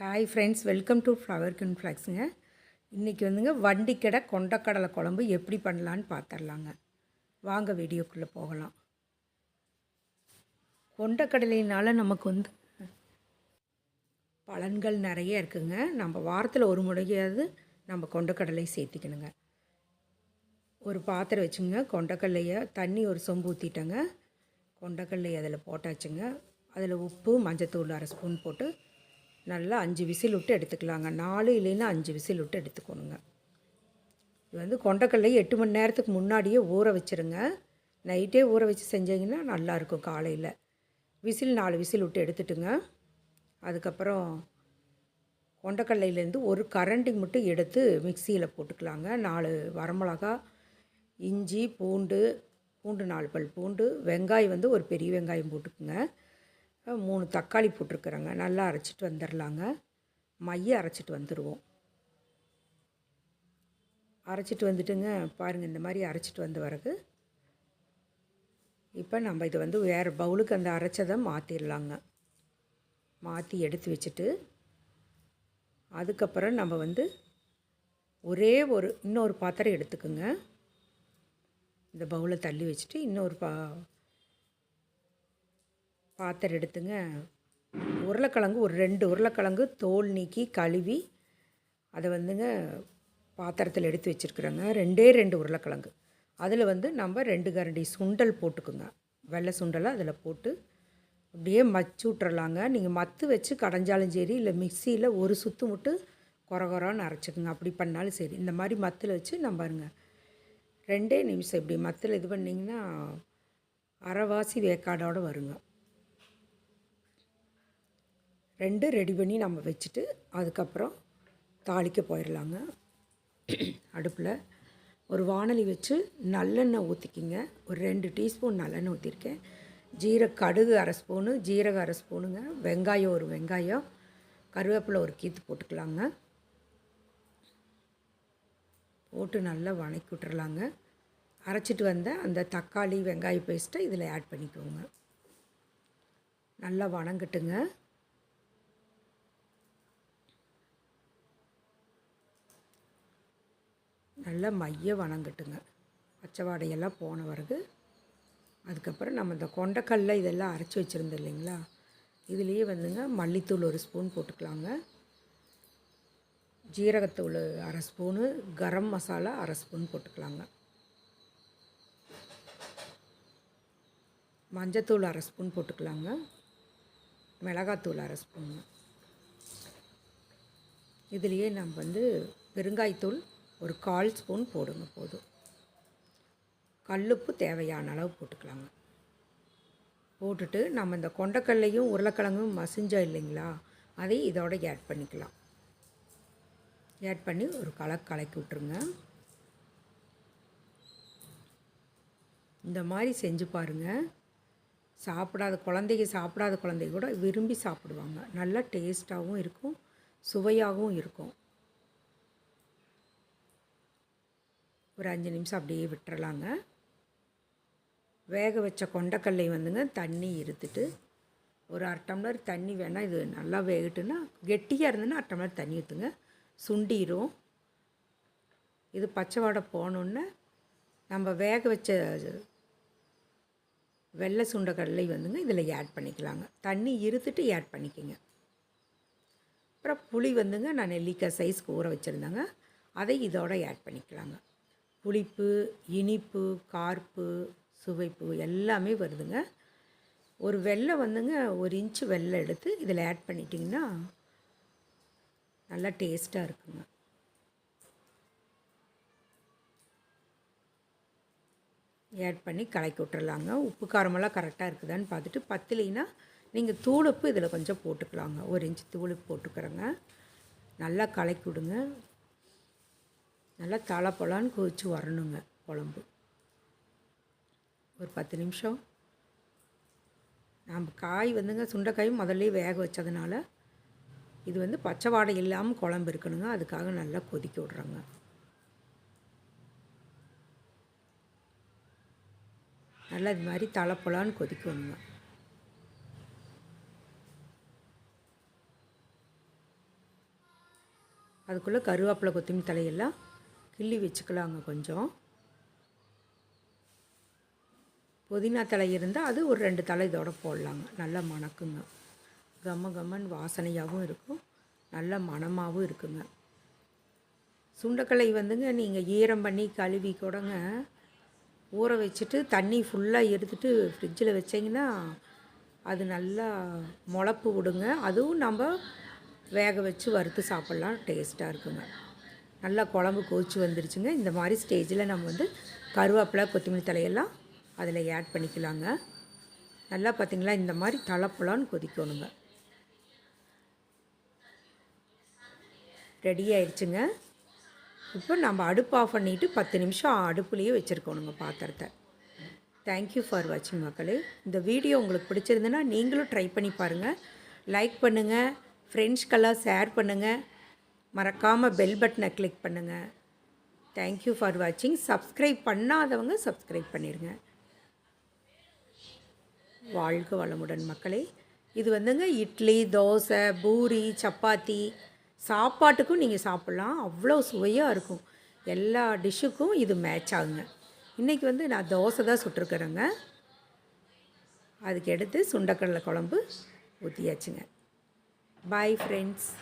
Hi friends welcome to flower கின் ஃப்ளாக்ஸுங்க இன்றைக்கி வந்துங்க வண்டிக்கடை கொண்டக்கடலை குழம்பு எப்படி பண்ணலான்னு பார்த்துடலாங்க. வாங்க வீடியோக்குள்ளே போகலாம். கொண்டக்கடலையினால் நமக்கு வந்து பலன்கள் நிறைய இருக்குங்க. நம்ம வாரத்தில் ஒரு முறையாவது நம்ம கொண்டக்கடலை சேர்த்திக்கணுங்க. ஒரு பாத்திரம் வச்சுங்க கொண்டக்கடலையை தண்ணி ஒரு சொம்பு ஊற்றிட்டேங்க கொண்டக்கடலை அதில் போட்டாச்சுங்க. அதில் உப்பு மஞ்சத்தூள் அரை ஸ்பூன் போட்டு நல்லா அஞ்சு விசில் விட்டு எடுத்துக்கலாங்க. நாலு இல்லைன்னா அஞ்சு விசில் விட்டு எடுத்துக்கணுங்க. இது வந்து கொண்டக்கடலை எட்டு மணி நேரத்துக்கு முன்னாடியே ஊற வச்சுருங்க. நைட்டே ஊற வச்சு செஞ்சீங்கன்னா நல்லாயிருக்கும் காலையில். விசில் நாலு விசில் விட்டு எடுத்துட்டுங்க. அதுக்கப்புறம் கொண்டக்கடலையிலேருந்து ஒரு கரண்டி மட்டும் எடுத்து மிக்சியில் போட்டுக்கலாங்க. நாலு வரமிளகா இஞ்சி பூண்டு பூண்டு நாலு பல் பூண்டு வெங்காயம் வந்து ஒரு பெரிய வெங்காயம் போட்டுக்குங்க. மூணு தக்காளி போட்டிருக்குறேங்க. நல்லா அரைச்சிட்டு வந்துடலாங்க மைய அரைச்சிட்டு வந்துடுவோம் அரைச்சிட்டு வந்துட்டுங்க பாருங்கள் இந்த மாதிரி அரைச்சிட்டு வந்த பிறகு இப்போ நம்ம இதை வந்து வேறு பவுலுக்கு அந்த அரைச்சதை மாற்றிடலாங்க மாற்றி எடுத்து வச்சுட்டு அதுக்கப்புறம் நம்ம வந்து ஒரே ஒரு இன்னொரு பாத்திரம் எடுத்துக்குங்க. இந்த பவுலை தள்ளி வச்சுட்டு இன்னொரு பா பாத்திரம் எடுத்துங்க. உருளைக்கிழங்கு ஒரு ரெண்டு உருளைக்கிழங்கு தோல் நீக்கி கழுவி அதை வந்துங்க பாத்திரத்தில் எடுத்து வச்சுருக்குறேங்க. ரெண்டே ரெண்டு உருளைக்கிழங்கு. அதில் வந்து நம்ம ரெண்டு கரண்டி சுண்டல் போட்டுக்குங்க. வெள்ளை சுண்டலை அதில் போட்டு அப்படியே மச்சு விட்றலாங்க நீங்கள் மத்து வச்சு கடைஞ்சாலும் சரி இல்லை மிக்சியில் ஒரு சுற்று மட்டும் குறகுறான்னு அரைச்சிக்குங்க. அப்படி பண்ணாலும் சரி. இந்த மாதிரி மத்தில் வச்சு நம்ம பாருங்க. ரெண்டே நிமிஷம் இப்படி மத்தில் இது பண்ணிங்கன்னா அரைவாசி வேக்காடோடு வருங்க. ரெண்டு ரெடி பண்ணி நம்ம வச்சுட்டு அதுக்கப்புறம் தாளிக்க போயிடலாங்க அடுப்பில் ஒரு வானலி வச்சு நல்லெண்ணெய் ஊற்றிக்கிங்க ஒரு ரெண்டு டீஸ்பூன் நல்லெண்ணெய் ஊற்றிருக்கேன் ஜீர கடுகு அரை ஸ்பூனு ஜீரக அரை ஸ்பூனுங்க. வெங்காயம் ஒரு வெங்காயம். கருவேப்பிலை ஒரு கீத்து போட்டுக்கலாங்க. போட்டு நல்லா வணக்கி விட்டுறலாங்க. அரைச்சிட்டு வந்த அந்த தக்காளி வெங்காய பேஸ்ட்டை இதில் ஆட் பண்ணிக்கோங்க. நல்லா வணங்கட்டுங்க. நல்லா மைய வணங்கட்டுங்க. பச்சை வாடையெல்லாம் போன பிறகு அதுக்கப்புறம் நம்ம இந்த கொண்டக்கல்ல இதெல்லாம் அரைச்சி வச்சுருந்தோம் இல்லைங்களா? இதுலேயே வந்துங்க மல்லித்தூள் ஒரு ஸ்பூன் போட்டுக்கலாங்க. ஜீரகத்தூள் அரை ஸ்பூனு கரம் மசாலா அரை ஸ்பூன் போட்டுக்கலாங்க. மஞ்சத்தூள் அரை ஸ்பூன் போட்டுக்கலாங்க. மிளகாத்தூள் அரை ஸ்பூனுங்க இதுலேயே நம்ம வந்து பெருங்காயத்தூள் ஒரு கால் ஸ்பூன் போடுங்க போதும். கல்லுப்பு தேவையான அளவு போட்டுக்கலாங்க. போட்டுட்டு நம்ம இந்த கொண்டக்கல்லையும் உருளைக்கிழங்கும் மசிஞ்சோம் இல்லைங்களா அதை இதோட ஆட் பண்ணிக்கலாம். ஆட் பண்ணி ஒரு கல கலக்கி விட்ருங்க இந்த மாதிரி செஞ்சு பாருங்கள் சாப்பிடாத குழந்தைங்க சாப்பிடாத குழந்தைங்க கூட விரும்பி சாப்பிடுவாங்க. நல்லா டேஸ்ட்டாகவும் இருக்கும் சுவையாகவும் இருக்கும். ஒரு அஞ்சு நிமிஷம் அப்படியே விட்டுறலாங்க. வேக வச்ச கொண்டக்கல்லை வந்துங்க தண்ணி இருத்துட்டு ஒரு அரை டம்ளர் தண்ணி வேணால் இது நல்லா வேகட்டுன்னா கெட்டியாக இருந்ததுன்னா அரை டம்ளர் தண்ணி ஊற்றுங்க சுண்டிரும். இது பச்சை வாடை போனோன்னே நம்ம வேக வச்ச வெள்ளை சுண்டக்கடலை வந்துங்க இதில் ஆட் பண்ணிக்கலாங்க. தண்ணி இருத்துட்டு ஆட் பண்ணிக்கோங்க. அப்புறம் புளி வந்துங்க நான் நெல்லிக்காய் சைஸ்க்கு ஊற வச்சுருந்தேங்க. அதை இதோட ஆட் பண்ணிக்கலாங்க. புளிப்பு இனிப்பு கார்ப்பு சுவைப்பு எல்லாமே வருதுங்க. ஒரு வெள்ளை வந்துங்க ஒரு இன்ச்சு வெள்ளை எடுத்து இதில் ஆட் பண்ணிட்டிங்கன்னா நல்லா டேஸ்ட்டாக இருக்குங்க. ஆட் பண்ணி கலக்கி விட்டுறலாங்க. உப்பு காரமெல்லாம் கரெக்டாக இருக்குதான்னு பார்த்துட்டு பத்தலைன்னா நீங்கள் தூளுப்பு இதில் கொஞ்சம் போட்டுக்கலாங்க. ஒரு இன்ச்சு தூளுப்பு போட்டுக்கிறேங்க. நல்லா கலக்கி விடுங்க. நல்லா தலை பொலான்னு கொதிச்சு வரணுங்க குழம்பு. ஒரு பத்து நிமிஷம். நம்ம காய் வந்துங்க சுண்டைக்காயும் முதல்ல வேக வச்சதுனால இது வந்து பச்சை வாடை இல்லாமல் குழம்பு இருக்கணுங்க. அதுக்காக நல்லா கொதிக்க விட்றோங்க. நல்லா இது மாதிரி தலை பொலான்னு கொதிக்கணுங்க. அதுக்குள்ளே கருவேப்பிலை கொத்தமல்லி தலையெல்லாம் கிள்ளி வச்சுக்கலாங்க கொஞ்சம். புதினா தலை இருந்தால் அது ஒரு ரெண்டு தலை இதோட போடலாங்க. நல்லா மணக்குங்க. கம்ம கம்மன் வாசனையாகவும் இருக்கும். நல்ல மணமாகவும் இருக்குங்க. சுண்டக்கலை வந்துங்க நீங்கள் ஈரம் பண்ணி கழுவி கூடங்க ஊற வச்சுட்டு தண்ணி ஃபுல்லாக எடுத்துட்டு ஃப்ரிட்ஜில் வச்சிங்கன்னா அது நல்லா முளப்பு விடுங்க. அதுவும் நம்ம வேக வச்சு வறுத்து சாப்பிட்லாம். டேஸ்ட்டாக இருக்குங்க. நல்லா குழம்பு கொதிச்சு வந்துருச்சுங்க. இந்த மாதிரி ஸ்டேஜில் நம்ம வந்து கருவேப்பிலை கொத்தமல்லி தலையெல்லாம் அதில் ஆட் பண்ணிக்கலாங்க. நல்லா பார்த்திங்களா இந்த மாதிரி தலைப்புலான்னு கொதிக்கணுங்க. ரெடி ஆயிடுச்சுங்க இப்போ நம்ம அடுப்பு ஆஃப் பண்ணிவிட்டு பத்து நிமிஷம் அடுப்புலேயே வச்சுருக்கணுங்க பாத்திரத்தை. தேங்க்யூ ஃபார் வாட்சிங் மக்களே. இந்த வீடியோ உங்களுக்கு பிடிச்சிருந்துன்னா நீங்களும் ட்ரை பண்ணி பாருங்கள் லைக் பண்ணுங்கள் ஃப்ரெண்ட்ஸ்க்கெல்லாம் ஷேர் பண்ணுங்கள் மறக்காமல் பெல் பட்டனை கிளிக் பண்ணுங்கள் தேங்க்யூ ஃபார் வாட்சிங் சப்ஸ்கிரைப் பண்ணாதவங்க சப்ஸ்கிரைப் பண்ணிடுங்க வாழ்க வளமுடன் மக்களே. இது வந்துங்க இட்லி தோசை பூரி சப்பாத்தி. சாப்பாட்டுக்கும் நீங்கள் சாப்பிட்லாம். அவ்வளோ சுவையாக இருக்கும். எல்லா டிஷ்ஷுக்கும் இது மேட்ச் ஆகுங்க. இன்றைக்கி வந்து நான் தோசை தான் சுட்டிருக்கிறேங்க. அதுக்கு எடுத்து சுண்டக்கடலை குழம்பு ஊற்றியாச்சுங்க பாய் ஃப்ரெண்ட்ஸ்